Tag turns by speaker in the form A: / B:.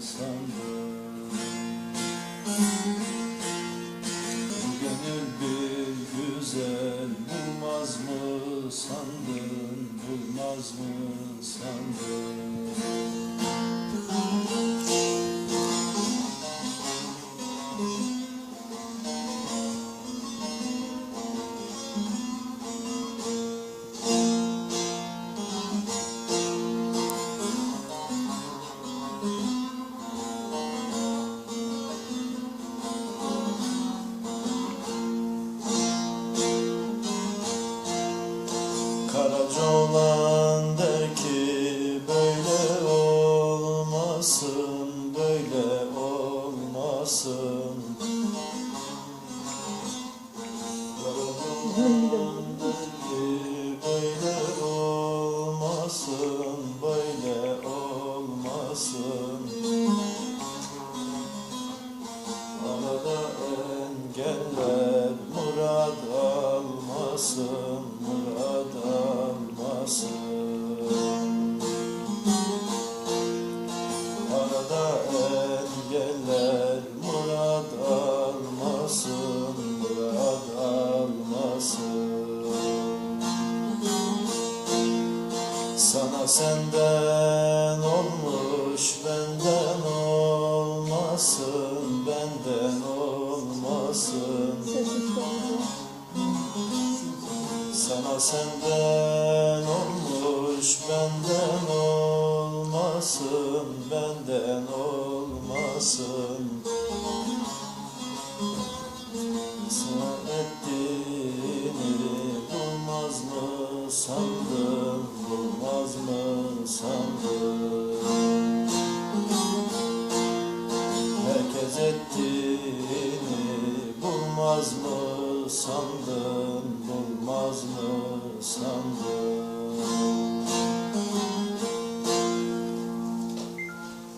A: sandın Bu gönül bir güzel bulmaz mı sandın Bulmaz mı ki böyle olmasın, böyle olmasın. Arada engeller murad almasın, murad almasın. Sana senden olmuş benden olmasın benden olmasın. Sana senden olmuş benden olmasın benden olmasın mı sandın bulmaz mı sandın Herkes ettiğini bulmaz mı sandın bulmaz mı sandın